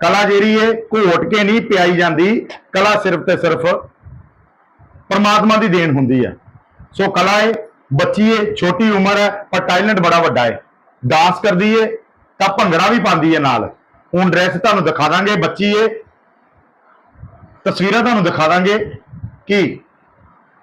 ਕਲਾ ਜਿਹੜੀ ਏ ਘੋਟ ਕੇ ਨਹੀਂ ਪਿਆਈ ਜਾਂਦੀ। ਕਲਾ ਸਿਰਫ ਤੇ ਸਿਰਫ ਪਰਮਾਤਮਾ ਦੀ ਦੇਣ ਹੁੰਦੀ ਹੈ ਸੋ ਕਲਾ ਏ, ਬੱਚੀ ਏ, ਛੋਟੀ ਉਮਰ ਹੈ ਪਰ ਟੈਲੈਂਟ ਬੜਾ ਵੱਡਾ ਏ। ਡਾਂਸ ਕਰਦੀ ਏ, ਤਾਂ ਭੰਗੜਾ ਵੀ ਪਾਉਂਦੀ ਏ ਨਾਲ। ਹੁਣ ਡਰੈਸ ਤੁਹਾਨੂੰ ਦਿਖਾ ਦਾਂਗੇ, ਬੱਚੀ ਏ। ਤਸਵੀਰਾਂ ਤੁਹਾਨੂੰ ਦਿਖਾ ਦਾਂਗੇ ਕਿ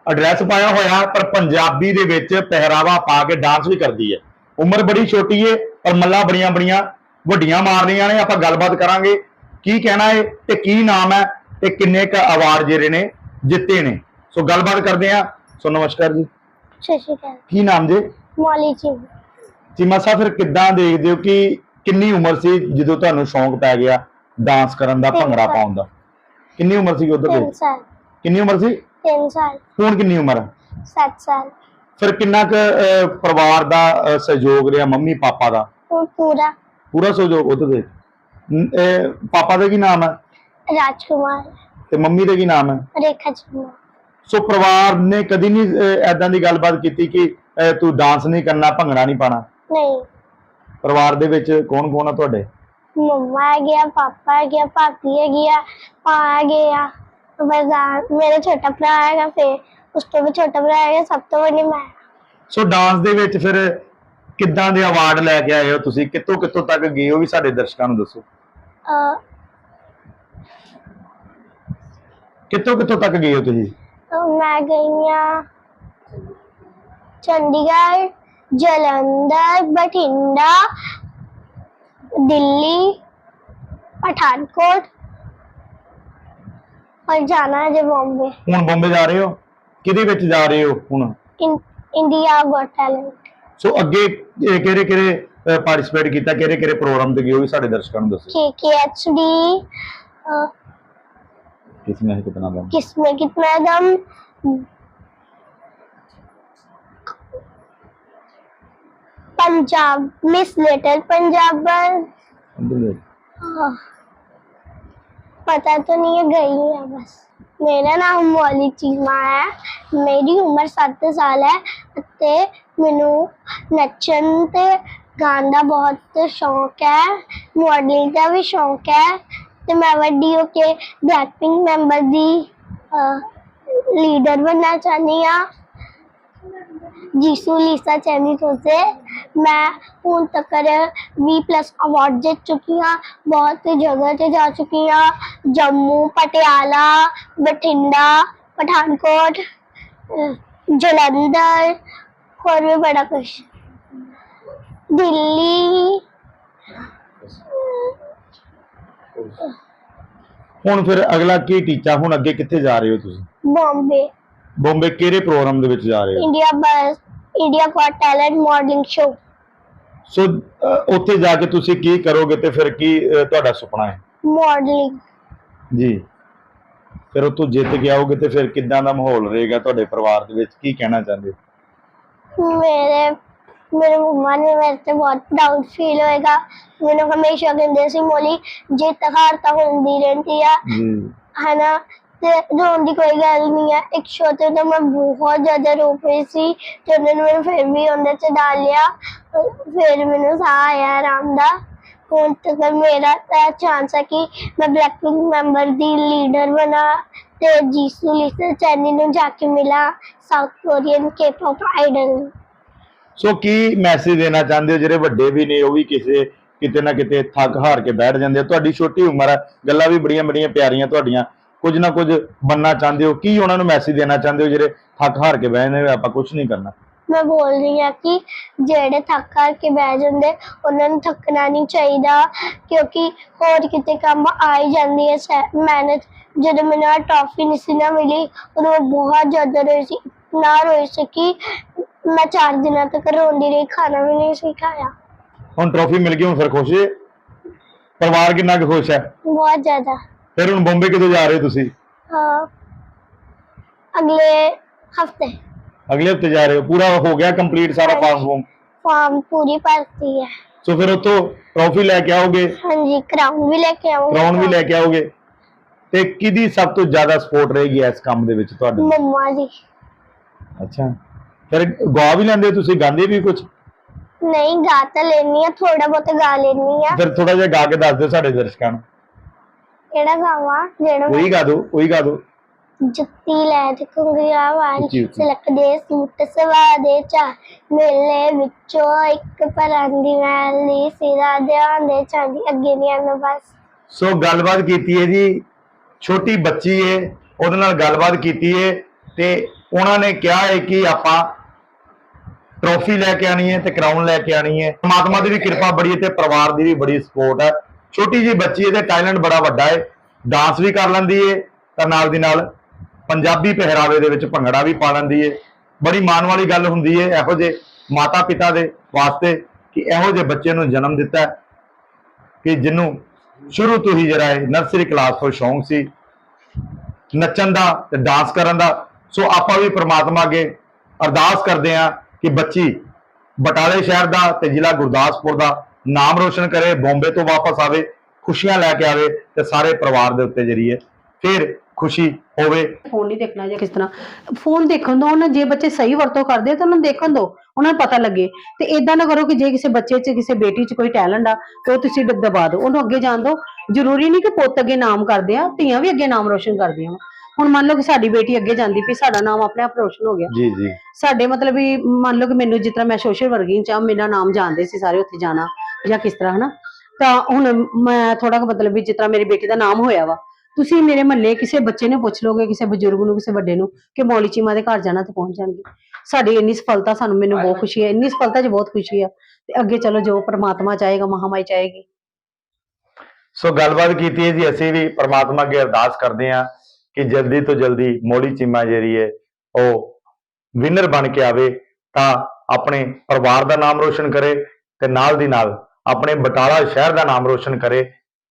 ਐਡਰੈਸ ਪਾਇਆ ਹੋਇਆ, ਪਰ ਪੰਜਾਬੀ ਦੇ ਵਿੱਚ ਪਹਿਰਾਵਾ ਪਾ ਕੇ ਡਾਂਸ ਵੀ ਕਰਦੀ ਹੈ ਉਮਰ ਬੜੀ ਛੋਟੀ ਏ, ਪਰ ਮੱਲਾ ਬੜੀਆਂ ਬੜੀਆਂ ਵੱਡੀਆਂ ਮਾਰਨੀਆਂ ਨੇ ਆਪਾਂ ਗੱਲਬਾਤ ਕਰਾਂਗੇ ਕੀ ਕਹਿਣਾ ਏ ਤੇ ਕੀ ਨਾਮ ਹੈ ਤੇ ਕਿੰਨੇ ਕ ਅਵਾਰਡ ਜਿਹੜੇ ਨੇ ਜਿੱਤੇ ਨੇ। ਸੋ ਗੱਲਬਾਤ ਕਰਦੇ ਆ ਸੋ ਨਮਸਕਾਰ ਜੀ। ਸਤਿ ਸ਼੍ਰੀ ਅਕਾਲ। ਕੀ ਨਾਮ ਜੀ? ਮੌਲੀ ਜੀ। ਚੀਮਾ ਸਾਹਿਬ ਫਿਰ ਕਿੱਦਾਂ ਦੇਖਦੇ ਹੋ ਕਿ ਕਿੰਨੀ ਉਮਰ ਸੀ ਜਦੋਂ ਤੁਹਾਨੂੰ ਸ਼ੌਂਕ ਪੈ ਗਿਆ ਡਾਂਸ ਕਰਨ ਦਾ ਭੰਗੜਾ। ਪਾਉਣ ਦਾ? ਕਿੰਨੀ ਉਮਰ ਸੀ ਉਦੋਂ ਤਿੰਨ ਦੀ ਸਾਲ। ਕਿੰਨੀ ਉਮਰ ਸੀ? ਤਿੰਨ ਸਾਲ। ਹੁਣ ਕਿੰਨੀ ਉਮਰ? ਹੈ ਸੱਤ ਸਾਲ। ਫਿਰ ਕਿੰਨਾ ਕੁ ਪਰਿਵਾਰ ਦਾ ਸਹਿਯੋਗ ਰਿਹਾ ਮੰਮੀ ਪਾਪਾ ਦਾ ਪੂਰਾ। ਪੂਰਾ ਸਹਿਯੋਗ ਉਹਦੇ ਦੇ ਨ- ਇਹ ਪਾਪਾ ਦਾ ਕੀ ਨਾਮ ਹੈ? ਰਾਜਕੁਮਾਰ। ਤੇ ਮੰਮੀ ਦਾ ਕੀ ਨਾਮ ਹੈ? ਰੇਖਾ ਸ਼ਰਮਾ ਸੋ ਪਰਿਵਾਰ ਨੇ ਕਦੀ ਨਹੀਂ ਐਦਾਂ ਦੀ ਗੱਲਬਾਤ ਕੀਤੀ ਕਿ ਅਹ, ਤੂੰ ਡਾਂਸ ਨਹੀਂ ਕਰਨਾ ਭੰਗੜਾ ਨਹੀਂ ਪਾਣਾ ਨਹੀਂ। ਪਰਿਵਾਰ ਦੇ ਵਿੱਚ ਕੌਣ ਕੌਣ ਆ ਤੁਹਾਡੇ? ਮੰਮਾ ਆ ਗਿਆ ਪਾਪਾ ਆ ਗਿਆ ਭਾਬੀ ਆ ਗਿਆ ਪਾ ਆ ਗਿਆ ਵਰਦਾਨ ਮੇਰਾ ਛੋਟਾ ਭਰਾ ਹੈਗਾ ਫਿਰ ਉਸ ਤੋਂ ਵੀ ਛੋਟਾ ਭਰਾ ਹੈਗਾ ਸਭ ਤੋਂ ਵੱਡੀ ਮੈਂ। ਸੋ ਡਾਂਸ ਦੇ ਵਿੱਚ ਫਿਰ ਕਿੱਦਾਂ ਦੇ ਅਵਾਰਡ ਲੈ ਕੇ ਆਏ ਹੋ ਤੁਸੀਂ ਕਿੱਥੋਂ ਕਿੱਥੋਂ ਤੱਕ ਗਏ ਹੋ ਵੀ ਸਾਡੇ ਦਰਸ਼ਕਾਂ ਨੂੰ ਦੱਸੋ ਅਹ, ਕਿੱਥੋਂ ਕਿੱਥੋਂ ਤੱਕ ਗਏ ਹੋ ਤੁਸੀਂ ਅਹ, ਮੈਂ ਗਈ ਹਾਂ ਚੰਡੀਗੜ੍ਹ ਜਲੰਧਰ ਬਠਿੰਡਾ ਦਿੱਲੀ ਪਠਾਨਕੋਟ और जाना है जब बॉम्बे ਹੁਣ ਬੰਬੇ ਜਾ ਰਹੇ ਹੋ ਕਿਹਦੇ ਵਿੱਚ ਜਾ ਰਹੇ ਹੋ ਹੁਣ इन इंडिया गॉट टैलेंट ਸੋ ਅੱਗੇ ਇਹ ਕਿਹੜੇ ਕਿਹੜੇ ਪਾਰਟਿਸਿਪੇਟ ਕੀਤਾ ਕਿਹੜੇ ਕਿਹੜੇ ਪ੍ਰੋਗਰਾਮ ਤੇ ਗਏ ਹੋ ਵੀ ਸਾਡੇ ਦਰਸ਼ਕਾਂ ਨੂੰ ਦੱਸੋ के के एच डी ਕਿਸ ਨੇ ਕਿਤਨਾ ਦਾ किसमें कितना दम पंजाब मिस लिटिल पंजाब आह, पता तो नहीं है गई है बस ਮੇਰਾ ਨਾਮ ਮੌਲੀ ਚੀਮਾ ਹੈ ਮੇਰੀ ਉਮਰ 7 ਸਾਲ ਹੈ ਅਤੇ ਮੈਨੂੰ ਨੱਚਣ ਤੇ ਗਾਣ ਦਾ ਬਹੁਤ ਸ਼ੌਂਕ ਹੈ ਮਾਡਲਿੰਗ ਦਾ ਵੀ ਸ਼ੌਂਕ ਹੈ ਤੇ ਮੈਂ ਵੱਡੀ ਹੋ ਕੇ ਬਲੈਕਪਿੰਕ ਮੈਂਬਰ ਦੀ ਲੀਡਰ ਬਣਨਾ ਚਾਹੁੰਦੀ ਹਾਂ। ਜੀਸੂ, ਲੀਸਾ, ਚੈਨੀ ਤੋਂ ਮੈਂ ਹੁਣ ਤੱਕ ਵੀ ਪਲੱਸ ਅਵਾਰਡ ਜਿੱਤ ਚੁੱਕੀ ਹਾਂ, ਬਹੁਤ ਜਗ੍ਹਾ ਤੇ ਜਾ ਚੁੱਕੀ ਹਾਂ, ਜੰਮੂ, ਪਟਿਆਲਾ, ਬਠਿੰਡਾ, ਪਠਾਨਕੋਟ ਜਲੰਧਰ ਹੋਰ ਵੀ ਬੜਾ ਕੁਛ। ਦਿੱਲੀ। ਹੁਣ ਫਿਰ ਅਗਲਾ ਕੀ ਟੀਚਾ? ਹੁਣ ਅੱਗੇ ਕਿੱਥੇ ਜਾ ਰਹੇ ਹੋ ਤੁਸੀਂ? ਬੰਬੇ। ਬੰਬੇ ਕਿਹੜੇ ਪ੍ਰੋਗਰਾਮ ਦੇ ਵਿੱਚ ਜਾ ਰਹੇ ਹੋ? ਇੰਡੀਆ ਬਸ। India got talent modeling show so ਉੱਥੇ ਜਾ ਕੇ ਤੁਸੀਂ ਕੀ ਕਰੋਗੇ ਤੇ ਫਿਰ ਕੀ ਤੁਹਾਡਾ ਸੁਪਨਾ ਹੈ? ਮਾਡਲਿੰਗ। ਜੀ। ਫਿਰ ਉੱਥੋਂ ਜਿੱਤ ਕੇ ਆਓਗੇ ਤੇ ਫਿਰ ਕਿੱਦਾਂ ਦਾ ਮਾਹੌਲ ਰਹੇਗਾ ਤੁਹਾਡੇ ਪਰਿਵਾਰ ਦੇ ਵਿੱਚ? ਕੀ ਕਹਿਣਾ ਚਾਹੁੰਦੇ ਹੋ? ਮੇਰੇ ਮੇਰੇ ਮੰਮਾ ਨੇ ਮੇਰੇ ਤੇ ਬਹੁਤ ਪ੍ਰਾਊਡ ਫੀਲ ਹੋਏਗਾ। ਮੈਨੂੰ ਹਮੇਸ਼ਾ ਕਹਿੰਦੇ ਸੀ ਮੋਲੀ ਜਿੱਤ ਹਾਰ ਤਾਂ ਹੁੰਦੀ ਰਹਿੰਦੀ ਆ। ਜੀ ਹਨਾ? ਤੇ ਰੋਣ ਦੀ ਕੋਈ ਗੱਲ ਨਹੀਂ ਹੈ ਇੱਕ ਸ਼ੋਅ ਤੇ ਮੈਂ ਬਹੁਤ ਜ਼ਿਆਦਾ ਰੋ ਪਈ ਸੀ ਤੇ ਉਹਨਾਂ ਨੇ ਮੈਨੂੰ ਫਿਰ ਵੀ ਉਹਦੇ ਚ ਡਾਲ ਲਿਆ। ਫਿਰ ਮੈਨੂੰ ਸਾਹ ਆਇਆ ਆਰਾਮ ਦਾ। ਹੁਣ ਤੱਕ ਮੇਰਾ ਤਾਂ ਚਾਂਸ ਹੈ ਕਿ ਮੈਂ ਬਲੈਕਪਿੰਕ ਮੈਂਬਰ ਦੀ ਲੀਡਰ ਬਣਾ ਤੇ ਜੀਸੂ ਲਿਸਾ ਚੈਨੀ ਨੂੰ ਜਾ ਕੇ ਮਿਲਾ South Korean K pop idol so ਕੀ ਮੈਸੇਜ ਦੇਣਾ ਚਾਹੁੰਦੇ ਹੋ? ਜਿਹੜੇ ਵੱਡੇ ਵੀ ਨੇ, ਉਹ ਵੀ ਕਿਸੇ, ਕਿਤੇ ਨਾ ਕਿਤੇ ਥੱਕ ਹਾਰ ਕੇ ਬੈਠ ਜਾਂਦੇ ਆ। ਤੁਹਾਡੀ ਛੋਟੀ ਉਮਰ ਹੈ ਗੱਲਾਂ ਵੀ ਬੜੀਆਂ ਬੜੀਆਂ ਪਿਆਰੀਆਂ ਤੁਹਾਡੀਆਂ। ਕੁਝ ਨਾ ਕੁਝ ਬੰਨਾ ਚਾਹੁੰਦੇ ਹੋ? ਕੀ ਉਹਨਾਂ ਨੂੰ ਮੈਸੇਜ ਦੇਣਾ ਚਾਹੁੰਦੇ ਹੋ? ਜਿਹੜੇ ਥੱਕ ਹਾਰ ਕੇ ਬਹਿ ਜਾਂਦੇ ਆਪਾਂ ਕੁਝ ਨਹੀਂ ਕਰਨਾ। ਮੈਂ ਬੋਲ ਰਹੀ ਹਾਂ ਕਿ ਜਿਹੜੇ ਥੱਕ ਕਰਕੇ ਬਹਿ ਜਾਂਦੇ ਉਹਨਾਂ ਨੂੰ ਥੱਕਣਾ ਨਹੀਂ ਚਾਹੀਦਾ ਕਿਉਂਕਿ ਹੋਰ ਕਿਤੇ ਕੰਮ ਆ ਹੀ ਜਾਂਦੀ ਹੈ ਮਿਹਨਤ ਜਦੋਂ ਮੈਨੂੰ ਆਹ ਟਰਾਫੀ ਨਹੀਂ ਸੀ ਨਾ ਮਿਲੀ ਉਦੋਂ ਮੈਂ ਬਹੁਤ ਜ਼ਿਆਦਾ ਰੋਈ ਸੀ ਨਾ ਰੋਈ ਸੀ ਕਿ ਮੈਂ ਚਾਰ ਦਿਨਾਂ ਤੱਕ ਰੋਂਦੀ ਰਹੀ ਖਾਣਾ ਵੀ ਨਹੀਂ ਸੀ ਖਾਇਆ। ਹੁਣ ਟਰੋਫੀ ਮਿਲ ਗਈ ਹੁਣ ਫਿਰ ਖੁਸ਼ ਜੇ? ਪਰਿਵਾਰ ਕਿੰਨਾ ਕੁ ਖੁਸ਼ ਹੈ? ਬਹੁਤ ਜ਼ਿਆਦਾ। ਫਿਰ ਹੁਣ ਬੰਬੇ ਕਿਦੋਂ ਜਾ ਰਹੇ ਹੋ ਤੁਸੀਂ? ਹਾਂ। ਅਗਲੇ ਹਫ਼ਤੇ। ਅਗਲੇ ਹਫ਼ਤੇ ਜਾ ਰਹੇ ਹੋ ਪੂਰਾ ਹੋ ਗਿਆ ਕੰਪਲੀਟ ਸਾਰਾ ਫਾਰਮ ਫੂਮ ਫਾਰਮ ਪੂਰੀ ਭਰਤੀ ਹੈ। ਸੋ ਫਿਰ ਉੱਥੋਂ ਟਰੋਫੀ ਲੈ ਕੇ ਆਓਗੇ? ਹਾਂਜੀ ਕਰਾਊਨ ਵੀ ਲੈ ਕੇ ਆਉਂਗਾ ਕਰਾਉਣ ਵੀ ਲੈ ਕੇ ਆਓਗੇ? ਤੇ ਕਿਹਦੀ ਸਭ ਤੋਂ ਜ਼ਿਆਦਾ ਸਪੋਰਟ ਰਹੇਗੀ ਇਸ ਕੰਮ ਦੇ ਵਿੱਚ ਤੁਹਾਡੇ ਮੰਮਾ ਦੀ। ਅੱਛਾ। ਫਿਰ ਗਾ ਵੀ ਲੈਂਦੇ ਹੋ ਤੁਸੀਂ? ਗਾਉਂਦੇ ਵੀ ਕੁਝ ਨਹੀਂ ਗਾ ਤਾਂ ਲੈਣੀ ਆ ਥੋੜਾ ਬਹੁਤ ਗਾ ਲੈਣੀ ਆ ਫਿਰ ਥੋੜਾ ਜਿਹਾ ਗਾ ਕੇ ਦੱਸ ਦਿਓ ਸਾਡੇ ਦਰਸ਼ਕਾਂ ਨੂੰ। ਕਿਹੜਾ ਗਾਵਾਂ ਜਿਹੜਾ ਉਹੀ ਗਾ ਦੋ ਉਹੀ ਗਾ ਦੋ। ਜੁੱਤੀ ਲੈ ਤੇ ਵਾਲ ਉੱਚੀ ਉੱਚੀ। ਸਿਲਕਦੇ ਸੂਟ ਸਵਾ ਦੇ ਚਾ ਮੇਲੇ ਵਿੱਚੋਂ ਇੱਕ ਪਰਾਂਦੀ ਮੈਲੀ ਸਿਰਾ ਦੇ ਚਾਂਦੀ ਅੱਗੇ ਨਹੀਂ ਆਉਂਦਾ ਬਸ। ਸੋ ਗੱਲਬਾਤ ਕੀਤੀ ਹੈ ਜੀ। ਛੋਟੀ ਬੱਚੀ ਹੈ ਉਹਦੇ ਨਾਲ ਗੱਲਬਾਤ ਕੀਤੀ ਹੈ ਤੇ ਉਹਨਾਂ ਨੇ ਕਿਹਾ ਹੈ ਕਿ ਆਪਾਂ ਟਰੋਫੀ ਲੈ ਕੇ ਆਣੀ ਹੈ ਤੇ ਕਰਾਊਨ ਲੈ ਕੇ ਆਣੀ ਹੈ। ਪਰਮਾਤਮਾ ਦੀ ਵੀ ਕਿਰਪਾ ਬੜੀ ਹੈ ਤੇ ਪਰਿਵਾਰ ਦੀ ਵੀ ਬੜੀ ਸਪੋਰਟ ਹੈ। ਛੋਟੀ ਜੀ ਬੱਚੀ ਹੈ ਤੇ ਟੈਲੈਂਟ ਬੜਾ ਵੱਡਾ ਹੈ ਡਾਂਸ ਵੀ ਕਰ ਲੈਂਦੀ ਹੈ ਤਾਂ ਨਾਲ ਦੀ ਨਾਲ। ਪੰਜਾਬੀ ਪਹਿਰਾਵੇ ਦੇ ਵਿੱਚ ਭੰਗੜਾ ਵੀ ਪਾ ਲੈਂਦੀ ਹੈ ਬੜੀ ਮਾਣ ਵਾਲੀ ਗੱਲ ਹੁੰਦੀ ਹੈ ਇਹੋ ਜਿਹੇ ਮਾਤਾ ਪਿਤਾ ਦੇ ਵਾਸਤੇ ਕਿ ਇਹੋ ਜਿਹੇ ਬੱਚੇ ਨੂੰ ਜਨਮ ਦਿੱਤਾ ਕਿ ਜਿਹਨੂੰ ਸ਼ੁਰੂ ਤੋਂ ਹੀ ਜਿਹੜਾ ਹੈ ਨਰਸਰੀ ਕਲਾਸ ਤੋਂ ਸ਼ੌਂਕ ਸੀ। ਨੱਚਣ ਦਾ ਤੇ ਡਾਂਸ ਕਰਨ ਦਾ। ਸੋ ਆਪਾਂ ਵੀ ਪ੍ਰਮਾਤਮਾ ਅੱਗੇ ਅਰਦਾਸ ਕਰਦੇ ਹਾਂ ਕਿ ਬੱਚੀ ਬਟਾਲੇ ਸ਼ਹਿਰ ਦਾ ਤੇ ਜ਼ਿਲ੍ਹਾ ਗੁਰਦਾਸਪੁਰ ਦਾ ਨਾਮ ਰੋਸ਼ਨ ਕਰੇ, ਬੰਬੇ ਤੋਂ ਵਾਪਸ ਆਵੇ, ਖੁਸ਼ੀਆਂ ਲੈ ਕੇ ਆਵੇ ਤੇ ਸਾਰੇ ਪਰਿਵਾਰ ਦੇ ਉੱਤੇ ਜ਼ਰੀਏ ਫਿਰ ਖੁਸ਼ੀ ਹੋਵੇ। ਫੋਨ ਨਹੀਂ ਦੇਖਣਾ ਜਾਂ ਕਿਸ ਤਰ੍ਹਾਂ। ਫੋਨ ਦੇਖਣ ਦੋ ਉਹਨਾਂ ਜੇ ਬੱਚੇ ਸਹੀ ਵਰਤੋਂ ਕਰਦੇ ਆ ਤਾਂ ਉਹਨਾਂ ਨੂੰ ਦੇਖਣ ਦੋ ਉਹਨਾਂ ਨੂੰ ਪਤਾ ਲੱਗੇ। ਤੇ ਇਦਾਂ ਨਾ ਕਰੋ ਕਿ ਜੇ ਕਿਸੇ ਬੱਚੇ 'ਚ ਕਿਸੇ ਬੇਟੀ 'ਚ ਕੋਈ ਟੈਲੈਂਟ ਆ ਤੇ ਉਹ ਤੁਸੀਂ ਦਬਾ ਦਿਓ। ਉਹਨੂੰ ਅੱਗੇ ਜਾਣ ਦਿਓ ਜ਼ਰੂਰੀ ਨਹੀਂ ਕਿ ਪੁੱਤ ਅੱਗੇ ਨਾਮ ਕਰਦੇ ਆ ਧੀਆਂ ਵੀ ਅੱਗੇ ਨਾਮ ਰੋਸ਼ਨ ਕਰਦੀਆਂ। ਹੁਣ ਮੰਨ ਲਓ ਕਿ ਸਾਡੀ ਬੇਟੀ ਅੱਗੇ ਜਾਂਦੀ ਪਈ ਸਾਡਾ ਨਾਮ ਆਪਣੇ ਆਪ ਰੋਸ਼ਨ ਹੋ ਗਿਆ। ਜੀ ਜੀ। ਸਾਡੇ ਮਤਲਬ ਵੀ ਮੰਨ ਲਓ ਕਿ ਮੈਨੂੰ ਜਿਸ ਤਰ੍ਹਾਂ ਮੈਂ ਸੋਸ਼ਲ ਵਰਕਿੰਗ ਚ ਆ ਮੇਰਾ ਨਾਮ ਜਾਣਦੇ ਸੀ ਸਾਰੇ ਉੱਥੇ ਜਾਣਾ ਜਾਂ ਕਿਸ ਤਰ੍ਹਾਂ ਹਨਾ। ਤਾਂ ਹੁਣ ਮੈਂ ਥੋੜਾ ਕੁ ਮਤਲਬ ਵੀ ਜਿਸ ਤਰ੍ਹਾਂ ਮੇਰੀ ਬੇਟੀ ਦਾ ਨਾਮ ਹੋਇਆ ਵਾ ਤੁਸੀਂ ਮੇਰੇ ਮਹੱਲੇ ਕਿਸੇ ਬੱਚੇ ਨੂੰ ਪੁੱਛ ਲੋਗੇ ਕਿਸੇ ਬਜ਼ੁਰਗ ਨੂੰ, ਕਿਸੇ ਵੱਡੇ ਨੂੰ ਕਿ ਮੌਲੀ ਚੀਮਾ ਦੇ ਘਰ ਜਾਣਾ ਤੇ ਪਹੁੰਚ ਜਾਣਗੇ। ਸਾਡੀ ਇੰਨੀ ਸਫਲਤਾ ਸਾਨੂੰ ਮੈਨੂੰ ਬਹੁਤ ਖੁਸ਼ੀ ਹੈ, ਇੰਨੀ ਸਫਲਤਾ 'ਚ ਬਹੁਤ ਖੁਸ਼ੀ ਹੈ ਤੇ ਅੱਗੇ ਚਲੋ ਜੋ ਪ੍ਰਮਾਤਮਾ ਚਾਹੇਗਾ ਮਹਾਮਾਈ ਚਾਹੇਗੀ। ਸੋ ਗੱਲਬਾਤ ਕੀਤੀ ਹੈ ਜੀ, ਅਸੀਂ ਵੀ ਪ੍ਰਮਾਤਮਾ ਅੱਗੇ ਅਰਦਾਸ ਕਰਦੇ ਹਾਂ ਕਿ ਜਲਦੀ ਤੋਂ ਜਲਦੀ ਮੋੜੀ ਚੀਮਾ ਜਿਹੜੀ ਹੈ, ਉਹ ਵਿਨਰ ਬਣ ਕੇ ਆਵੇ, ਤਾਂ ਆਪਣੇ ਪਰਿਵਾਰ ਦਾ ਨਾਮ ਰੋਸ਼ਨ ਕਰੇ ਤੇ ਨਾਲ ਦੀ ਨਾਲ ਆਪਣੇ ਬਟਾਲਾ ਸ਼ਹਿਰ ਦਾ ਨਾਮ ਰੋਸ਼ਨ ਕਰੇ।